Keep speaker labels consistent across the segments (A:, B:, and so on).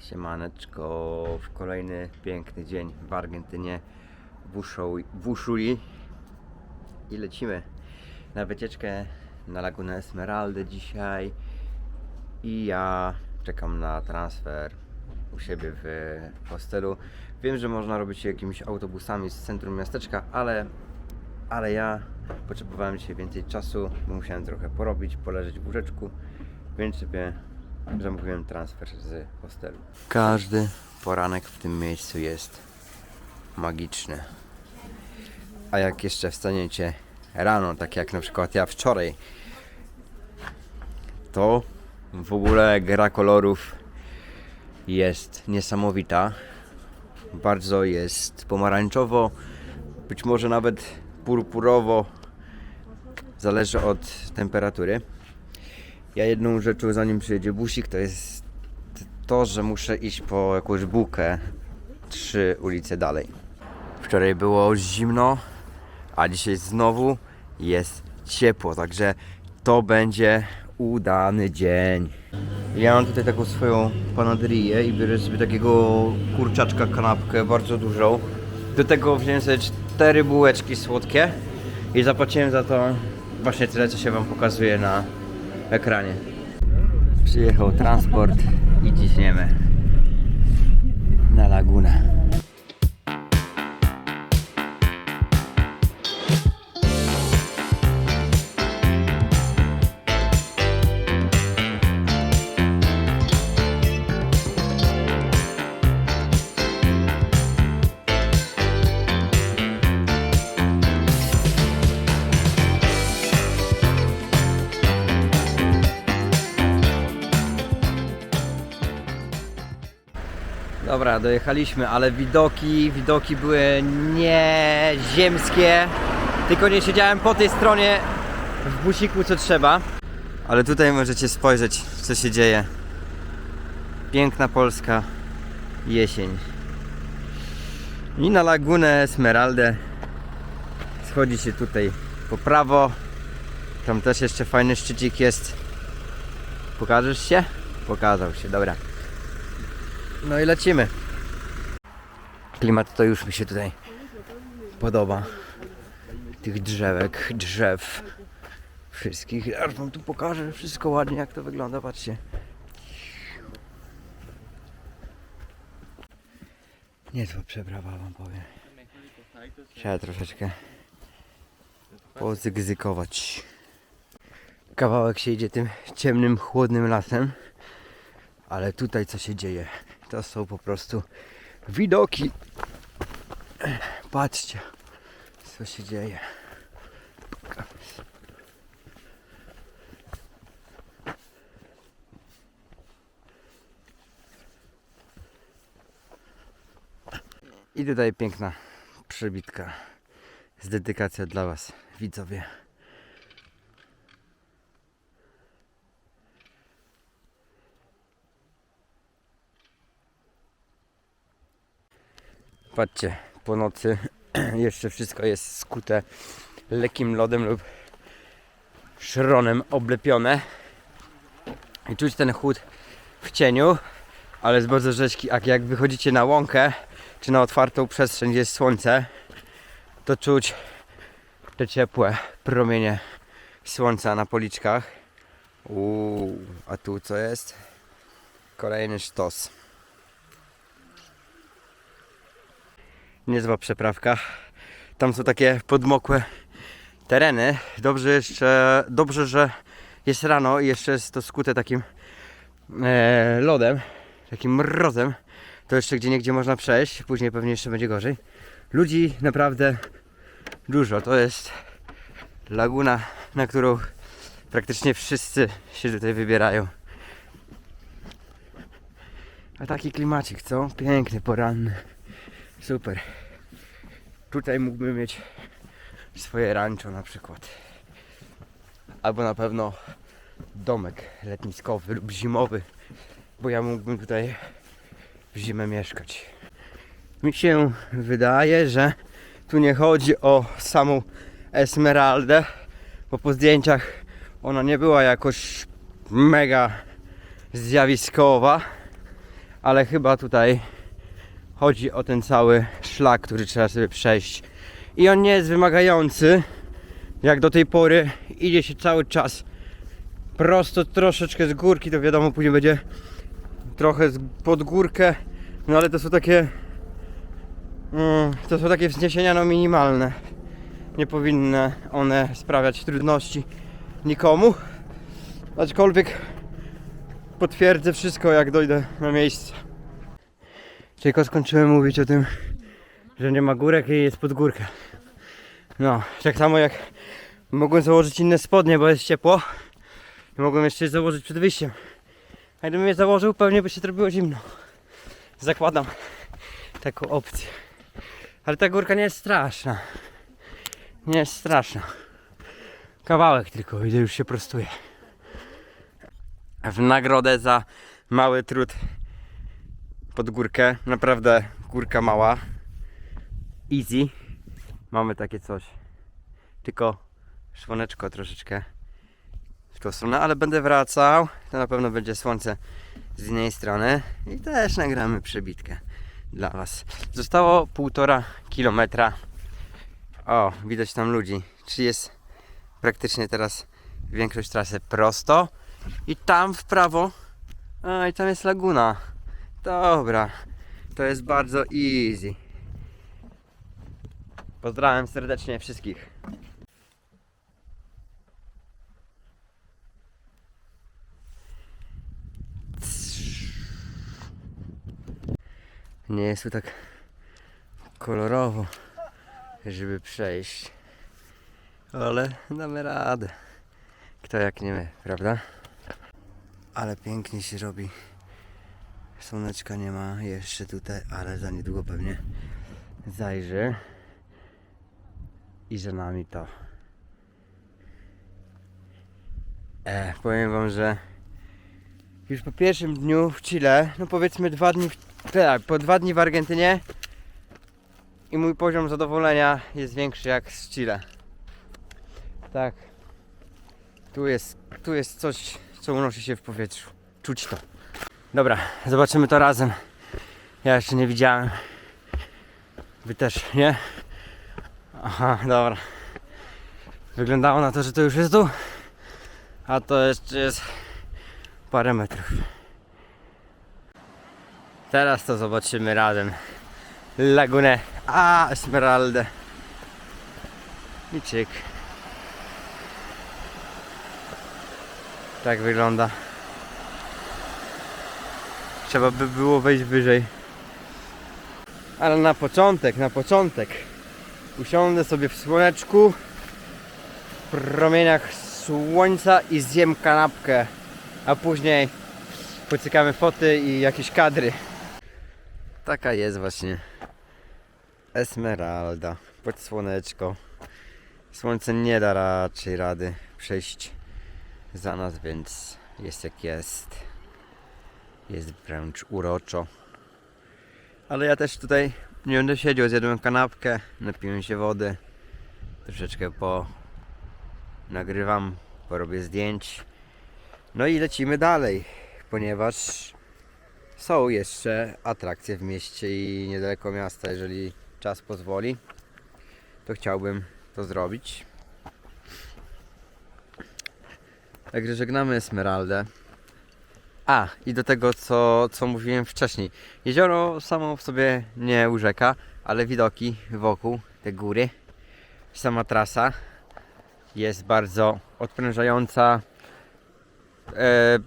A: Siemaneczko w kolejny piękny dzień w Argentynie w Uszui i lecimy na wycieczkę na Lagunę Esmeraldę dzisiaj. I ja czekam na transfer u siebie w hostelu. Wiem, że można robić jakimiś autobusami z centrum miasteczka, ale, ale ja potrzebowałem dzisiaj więcej czasu, bo musiałem trochę porobić, poleżeć w łóżeczku, więc sobie zamówiłem transfer z hostelu. Każdy poranek w tym miejscu jest magiczny. A jak jeszcze wstaniecie rano, tak jak na przykład ja wczoraj, to w ogóle gra kolorów jest niesamowita. Bardzo jest pomarańczowo, być może nawet purpurowo. Zależy od temperatury. Ja jedną rzeczą zanim przyjedzie busik to jest to, że muszę iść po jakąś bułkę trzy ulice dalej. Wczoraj było zimno, a dzisiaj znowu jest ciepło, także to będzie udany dzień. Ja mam tutaj taką swoją panaderię i biorę sobie takiego kurczaczka kanapkę, bardzo dużą. Do tego wziąłem sobie cztery bułeczki słodkie i zapłaciłem za to właśnie tyle, co się wam pokazuje na ekranie. Przyjechał transport i ciśniemy na lagunę. Dobra, dojechaliśmy, ale widoki, widoki były nieziemskie. Tylko nie siedziałem po tej stronie w busiku co trzeba. Ale tutaj możecie spojrzeć, co się dzieje. Piękna polska jesień. I na lagunę Esmeraldę schodzi się tutaj po prawo. Tam też jeszcze fajny szczycik jest. Pokażesz się? Pokazał się, dobra. No i lecimy. Klimat to już mi się tutaj podoba. Tych drzewek, drzew. Wszystkich. Aż wam tu pokażę wszystko ładnie jak to wygląda, patrzcie. Niezła przeprawa wam powiem. Trzeba troszeczkę pozygzykować. Kawałek się idzie tym ciemnym, chłodnym lasem. Ale tutaj co się dzieje? To są po prostu widoki. Patrzcie, co się dzieje. I tutaj piękna przebitka z dedykacją dla Was, widzowie. Patrzcie, po nocy jeszcze wszystko jest skute lekkim lodem lub szronem oblepione. I czuć ten chłód w cieniu, ale jest bardzo rzeźki. Jak, jak wychodzicie na łąkę, czy na otwartą przestrzeń, gdzie jest słońce, to czuć te ciepłe promienie słońca na policzkach. Uuu, a tu co jest? Kolejny sztos. Niezła przeprawka. Tam są takie podmokłe tereny. Dobrze jeszcze, dobrze, że jest rano i jeszcze jest to skute takim e, lodem, takim mrozem. To jeszcze gdzie niegdzie można przejść, później pewnie jeszcze będzie gorzej. Ludzi naprawdę dużo. To jest laguna, na którą praktycznie wszyscy się tutaj wybierają. A taki klimacik, co? Piękny, poranny. Super. Tutaj mógłbym mieć swoje rancho na przykład. Albo na pewno domek letniskowy lub zimowy, bo ja mógłbym tutaj w zimę mieszkać. Mi się wydaje, że tu nie chodzi o samą Esmeraldę, bo po zdjęciach ona nie była jakoś mega zjawiskowa, ale chyba tutaj chodzi o ten cały szlak, który trzeba sobie przejść. I on nie jest wymagający, jak do tej pory idzie się cały czas prosto troszeczkę z górki, to wiadomo później będzie trochę pod górkę, no ale to są takie mm, to są takie wzniesienia no minimalne. Nie powinny one sprawiać trudności nikomu. Aczkolwiek potwierdzę wszystko jak dojdę na miejsce. Tylko skończyłem mówić o tym, że nie ma górek i jest pod górkę. No, tak samo jak mogłem założyć inne spodnie, bo jest ciepło. I mogłem jeszcze je założyć przed wyjściem. A gdybym je założył, pewnie by się zrobiło zimno. Zakładam taką opcję. Ale ta górka nie jest straszna. Nie jest straszna. Kawałek tylko, idę już się prostuje. W nagrodę za mały trud pod górkę. Naprawdę górka mała. Easy. Mamy takie coś. Tylko szłoneczko troszeczkę w tą stronę, ale będę wracał. To na pewno będzie słońce z innej strony. I też nagramy przebitkę dla Was. Zostało półtora kilometra. O, widać tam ludzi. Czy jest praktycznie teraz większość trasy prosto. I tam w prawo. A, i tam jest laguna. Dobra. To jest bardzo easy. Pozdrawiam serdecznie wszystkich. Nie jest tu tak kolorowo, żeby przejść. Ale damy radę. Kto jak nie my, prawda? Ale pięknie się robi. Słoneczka nie ma jeszcze tutaj, ale za niedługo pewnie zajrzy. I za nami to. E, powiem wam, że już po pierwszym dniu w Chile, no powiedzmy dwa dni, w, tak, po dwa dni w Argentynie i mój poziom zadowolenia jest większy jak z Chile. Tak. Tu jest, tu jest coś, co unosi się w powietrzu. Czuć to. Dobra, zobaczymy to razem. Ja jeszcze nie widziałem. Wy też, nie? Aha, dobra. Wyglądało na to, że to już jest tu. A to jeszcze jest parę metrów. Teraz to zobaczymy razem. Lagunę A Esmeraldę. I. Tak wygląda. Trzeba by było wejść wyżej. Ale na początek, na początek usiądę sobie w słoneczku, w promieniach słońca i zjem kanapkę, a później pocykamy foty i jakieś kadry. Taka jest właśnie Esmeralda pod słoneczko. Słońce nie da raczej rady przejść za nas, więc jest jak jest. Jest wręcz uroczo. Ale ja też tutaj nie będę siedział, zjadłem kanapkę, napiłem się wody, troszeczkę po nagrywam, porobię zdjęć. No i lecimy dalej, ponieważ są jeszcze atrakcje w mieście i niedaleko miasta, jeżeli czas pozwoli, to chciałbym to zrobić. Także żegnamy Esmeraldę. A, i do tego, co, co mówiłem wcześniej. Jezioro samo w sobie nie urzeka, ale widoki wokół, te góry, sama trasa jest bardzo odprężająca. E,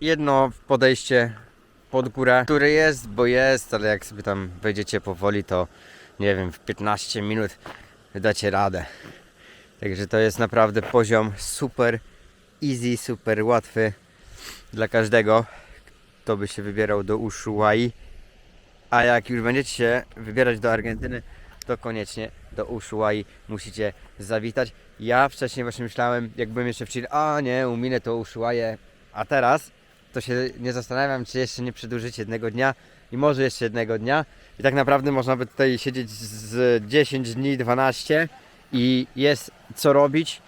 A: jedno podejście pod górę, które jest, bo jest, ale jak sobie tam wejdziecie powoli, to nie wiem, w 15 minut dacie radę. Także to jest naprawdę poziom super easy, super łatwy dla każdego, kto by się wybierał do Ushuai. A jak już będziecie się wybierać do Argentyny, to koniecznie do Ushuai musicie zawitać. Ja wcześniej właśnie myślałem, jak jeszcze w Chile, a nie, uminę to Ushuaie, a teraz to się nie zastanawiam, czy jeszcze nie przedłużyć jednego dnia i może jeszcze jednego dnia. I tak naprawdę można by tutaj siedzieć z 10 dni, 12 i jest co robić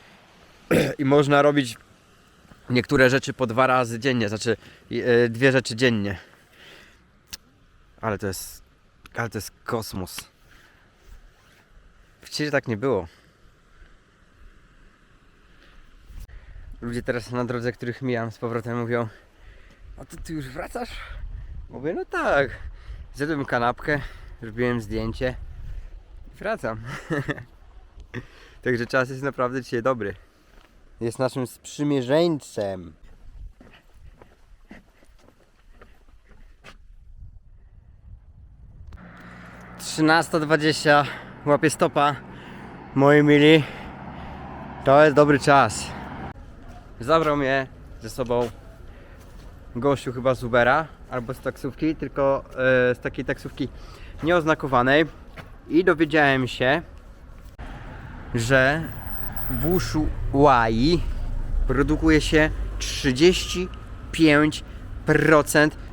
A: i można robić niektóre rzeczy po dwa razy dziennie, znaczy e, dwie rzeczy dziennie. Ale to jest. Ale to jest kosmos. Wcześniej tak nie było. Ludzie teraz na drodze, których mijam z powrotem mówią A to ty już wracasz? Mówię, no tak. Zjadłem kanapkę, zrobiłem zdjęcie i wracam. Także czas jest naprawdę dzisiaj dobry. Jest naszym sprzymierzeńcem. Trzynasta dwadzieścia łapie stopa. Moi mili. To jest dobry czas. Zabrał mnie ze sobą gościu chyba z Ubera albo z taksówki, tylko e, z takiej taksówki nieoznakowanej i dowiedziałem się, że w Ushuai produkuje się 35%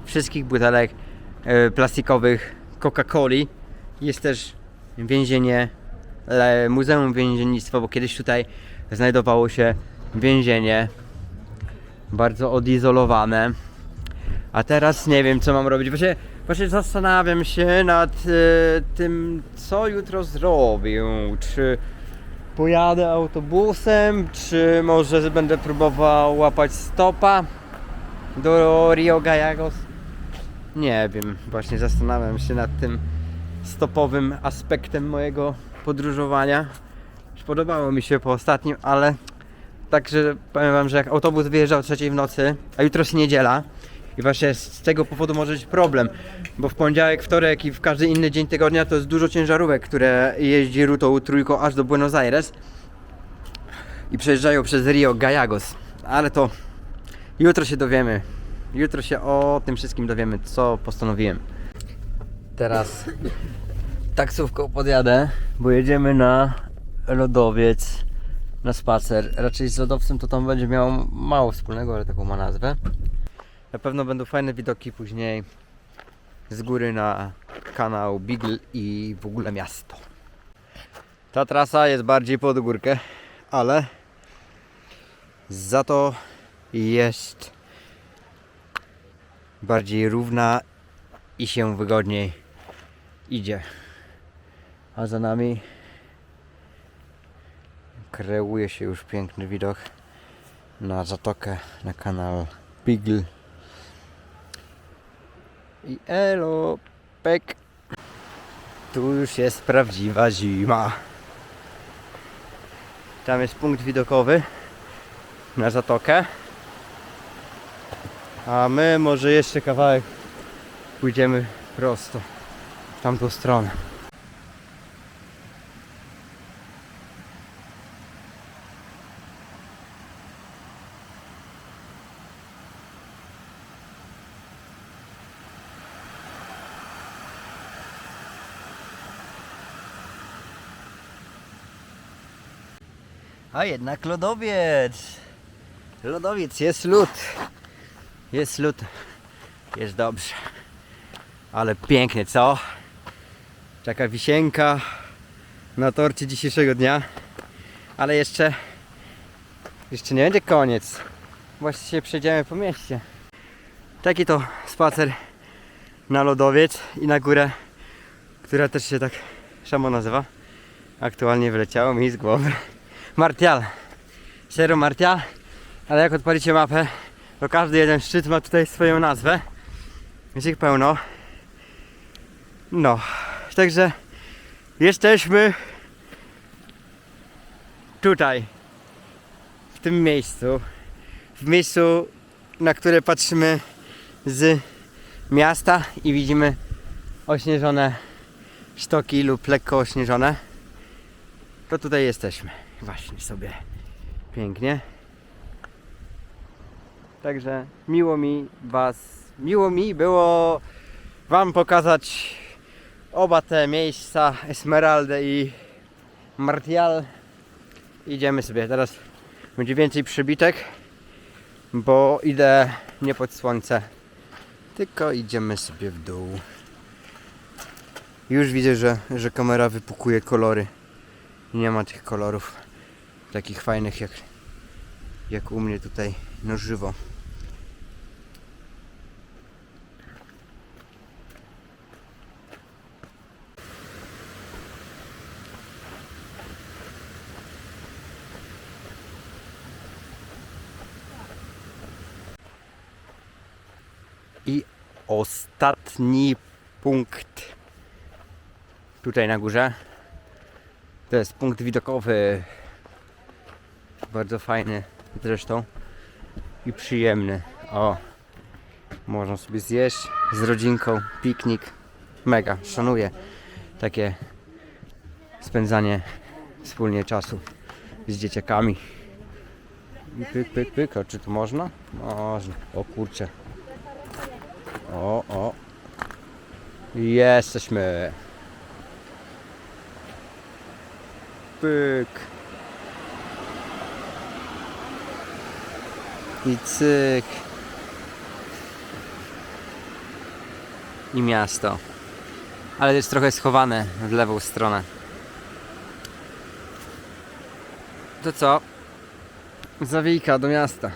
A: wszystkich butelek e, plastikowych Coca-Coli. Jest też więzienie, e, Muzeum Więziennictwa, bo kiedyś tutaj znajdowało się więzienie bardzo odizolowane. A teraz nie wiem co mam robić. Właśnie, właśnie zastanawiam się nad e, tym, co jutro zrobię. Czy pojadę autobusem, czy może będę próbował łapać stopa do Rio Gallegos? Nie wiem, właśnie zastanawiam się nad tym stopowym aspektem mojego podróżowania. Już Podobało mi się po ostatnim, ale także powiem wam, że jak autobus wyjeżdża o trzeciej w nocy, a jutro jest niedziela i właśnie z tego powodu może być problem, bo w poniedziałek, wtorek i w każdy inny dzień tygodnia to jest dużo ciężarówek, które jeździ rutą trójką aż do Buenos Aires i przejeżdżają przez Rio Gallegos, ale to jutro się dowiemy. Jutro się o tym wszystkim dowiemy, co postanowiłem. Teraz taksówką podjadę, bo jedziemy na lodowiec, na spacer. Raczej z lodowcem to tam będzie miało mało wspólnego, ale taką ma nazwę. Na pewno będą fajne widoki później z góry na kanał Beagle i w ogóle miasto. Ta trasa jest bardziej pod górkę, ale za to jest bardziej równa i się wygodniej idzie. A za nami kreuje się już piękny widok na zatokę, na kanał Beagle. I elo, pek. Tu już jest prawdziwa zima. Tam jest punkt widokowy na zatokę. A my może jeszcze kawałek pójdziemy prosto w tamtą stronę. A jednak lodowiec. Lodowiec, jest lód. Jest lód. Jest dobrze. Ale pięknie, co? Taka wisienka na torcie dzisiejszego dnia. Ale jeszcze jeszcze nie będzie koniec. Właściwie przejdziemy po mieście. Taki to spacer na lodowiec i na górę, która też się tak samo nazywa. Aktualnie wyleciało mi z głowy. Martial. Cerro Martial. Ale jak odpalicie mapę, to każdy jeden szczyt ma tutaj swoją nazwę. Jest ich pełno. No, także jesteśmy tutaj, w tym miejscu. W miejscu, na które patrzymy z miasta i widzimy ośnieżone sztoki lub lekko ośnieżone. To tutaj jesteśmy. Właśnie sobie pięknie. Także miło mi Was, miło mi było Wam pokazać oba te miejsca, Esmeraldę i Martial. Idziemy sobie, teraz będzie więcej przybitek, bo idę nie pod słońce, tylko idziemy sobie w dół. Już widzę, że, że kamera wypukuje kolory. Nie ma tych kolorów takich fajnych jak, jak u mnie tutaj no żywo. I ostatni punkt tutaj na górze. To jest punkt widokowy bardzo fajny zresztą i przyjemny. O, można sobie zjeść z rodzinką, piknik. Mega, szanuję takie spędzanie wspólnie czasu z dzieciakami. Pyk, pyk, pyk. Czy tu można? Można. O kurczę. O, o. Jesteśmy. Pyk. I cyk. I miasto. Ale jest trochę schowane w lewą stronę. To co? Zawijka do miasta.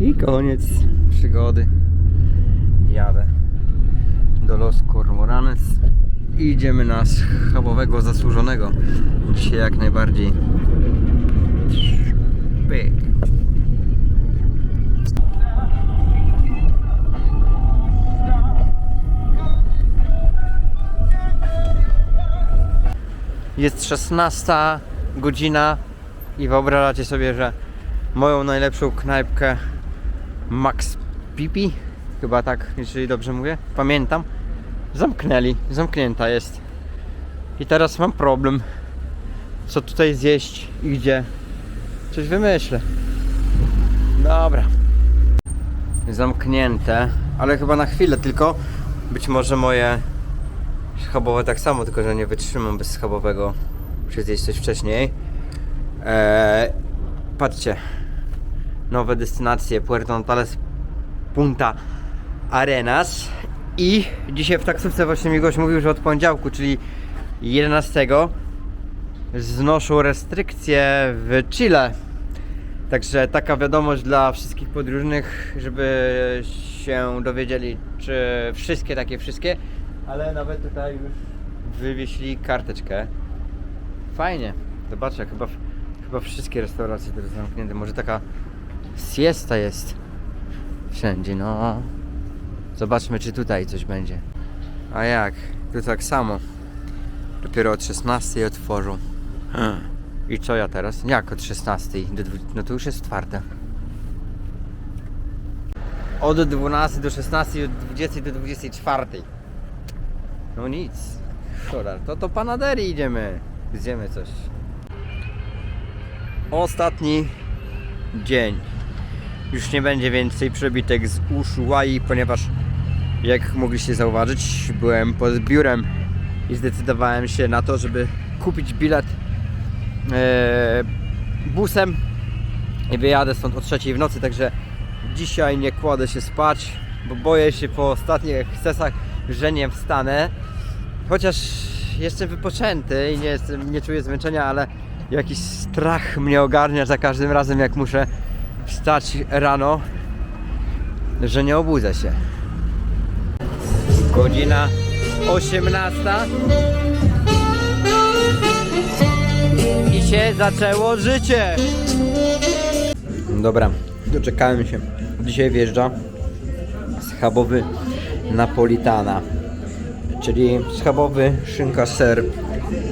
A: I koniec przygody. Jadę do Los Cormoranes i idziemy na schabowego zasłużonego. Dzisiaj jak najbardziej. Pyk. Jest 16 godzina i wyobrażacie sobie, że moją najlepszą knajpkę Max Pipi, chyba tak, jeżeli dobrze mówię, pamiętam, zamknęli, zamknięta jest. I teraz mam problem, co tutaj zjeść i gdzie. Coś wymyślę. Dobra. Zamknięte, ale chyba na chwilę tylko. Być może moje schabowe tak samo, tylko że nie wytrzymam bez schabowego. Muszę zjeść coś wcześniej. Eee, patrzcie. Nowe destynacje Puerto Natales Punta Arenas. I dzisiaj w taksówce właśnie mi gość mówił, że od poniedziałku, czyli 11 znoszą restrykcje w Chile. Także taka wiadomość dla wszystkich podróżnych, żeby się dowiedzieli, czy wszystkie takie wszystkie, ale nawet tutaj już wywieźli karteczkę. Fajnie. Zobaczę, chyba, chyba wszystkie restauracje teraz zamknięte. Może taka siesta jest wszędzie, no. Zobaczmy, czy tutaj coś będzie. A jak? Tu tak samo. Dopiero od 16 otworzą. I co ja teraz? Jak od 16 do 20? No to już jest czwarte. Od 12 do 16, od 20 do 24. No nic. Szkoda. To to panaderii idziemy. Zjemy coś. Ostatni dzień. Już nie będzie więcej przebitek z Ushuai, ponieważ jak mogliście zauważyć, byłem pod biurem i zdecydowałem się na to, żeby kupić bilet e, busem i wyjadę stąd o trzeciej w nocy, także dzisiaj nie kładę się spać, bo boję się po ostatnich ekscesach, że nie wstanę. Chociaż jestem wypoczęty i nie, jestem, nie czuję zmęczenia, ale jakiś strach mnie ogarnia za każdym razem, jak muszę wstać rano, że nie obudzę się. Godzina 18 i się zaczęło życie. Dobra, doczekałem się. Dzisiaj wjeżdża schabowy Napolitana, czyli schabowy, szynka, ser,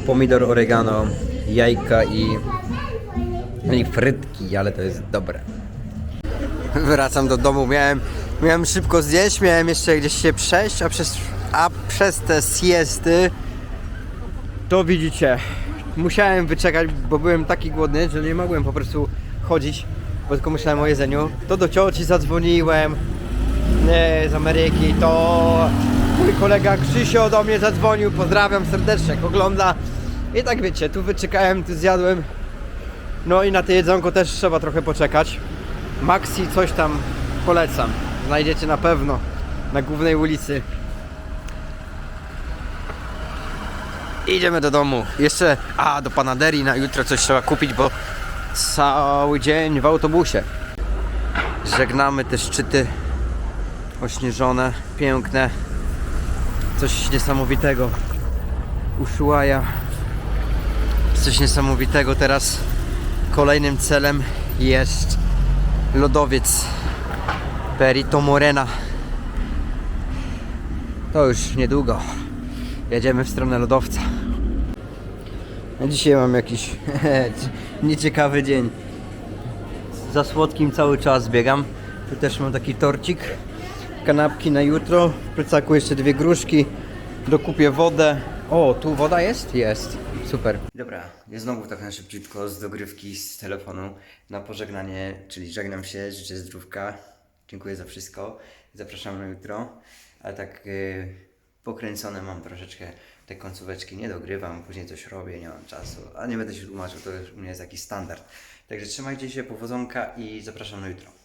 A: pomidor, oregano, jajka i, i frytki, ale to jest dobre. Wracam do domu, miałem, miałem szybko zjeść, miałem jeszcze gdzieś się przejść, a przez, a przez te siesty to widzicie, musiałem wyczekać, bo byłem taki głodny, że nie mogłem po prostu chodzić, bo tylko myślałem o jedzeniu. To do cioci zadzwoniłem, nie, z Ameryki, to mój kolega Krzysio do mnie zadzwonił, pozdrawiam serdecznie, jak ogląda. I tak wiecie, tu wyczekałem, tu zjadłem. No i na to jedzonko też trzeba trochę poczekać. Maxi coś tam polecam. Znajdziecie na pewno na głównej ulicy. Idziemy do domu. Jeszcze, a do panaderii na jutro coś trzeba kupić, bo cały dzień w autobusie. Żegnamy te szczyty ośnieżone, piękne. coś niesamowitego. Ushuaia. Coś niesamowitego. Teraz kolejnym celem jest lodowiec Perito Morena. To już niedługo. Jedziemy w stronę lodowca. Dzisiaj mam jakiś nieciekawy dzień. Za słodkim cały czas biegam. Tu też mam taki torcik. Kanapki na jutro. W plecaku jeszcze dwie gruszki. Dokupię wodę. O, tu woda jest? Jest. Super. Dobra, jest znowu tak na szybciutko z dogrywki z telefonu na pożegnanie, czyli żegnam się, życzę zdrówka. Dziękuję za wszystko. Zapraszam na jutro. Ale tak yy, pokręcone mam troszeczkę te końcóweczki, nie dogrywam, później coś robię, nie mam czasu. A nie będę się tłumaczył, to już u mnie jest jakiś standard. Także trzymajcie się, powodzonka i zapraszam na jutro.